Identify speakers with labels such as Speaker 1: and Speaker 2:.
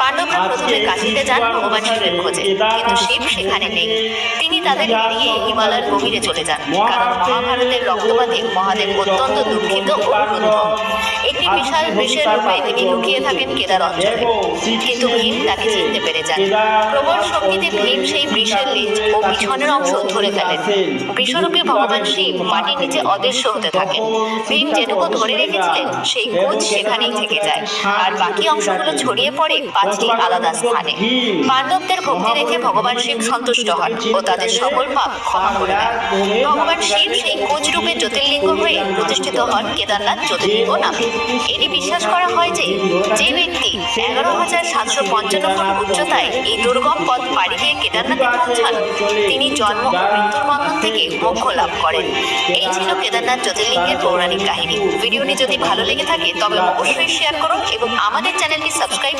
Speaker 1: পাণ্ডবরা প্রথমে কাশিতে যান ভগবান শিবের খোঁজে কিন্তু শিব সেখানে নেই। তিনি তাদের এড়িয়ে হিমালয়ের গভীরে চলে যান। কারণ মহাভারতের রক্তপাতে মহাদেব অত্যন্ত দুঃখিত ও ক্রুদ্ধ একটি বিশাল বিষের রূপে তিনি লুকিয়ে থাকেন কেদার অঞ্চলে। কিন্তু ভীম তাকে চিনতে পেরে যান। প্রবল শক্তিতে ভীম সেই বৃষের লেজ ও পিছনের অংশ ধরে ফেলেন। বৃষরূপী ভগবান শিব মাটির নিচে অদৃশ্য হতে থাকেন। ভীম যেটুকু ধরে রেখেছিলেন, সেই কোচ সেখানেই থেকে যায়। আর বাকি অংশগুলো ছড়িয়ে পড়ে পাঁচটি আলাদা স্থানে। পাণ্ডবদের ভক্তি দেখে ভগবান শিব সন্তুষ্ট হন ও তাদের সকল পাপ ক্ষমা করে দেন। ভগবান শিব সেই কোচ রূপে জ্যোতির্লিঙ্গ হয়ে প্রতিষ্ঠিত হন কেদারনাথ জ্যোতির্লিঙ্গ নামে। এটি বিশ্বাস করা হয় যে যে ব্যক্তি এগারো হাজার সাতশো পঞ্চান্ন ফুট উচ্চতায় এই দুর্গম পথ পাড়ি দিয়ে কেদারনাথে পৌঁছান, তিনি জন্ম ও মৃত্যুর বন্ধন থেকে মোক্ষ লাভ করেন। এই ছিল কেদারনাথ জ্যোতির্লিঙ্গের পৌরাণিক কাহিনী। ভিডিওটি যদি ভালো লেগে থাকে, তবে অবশ্যই শেয়ার করুন এবং আমাদের চ্যানেলটি সাবস্ক্রাইব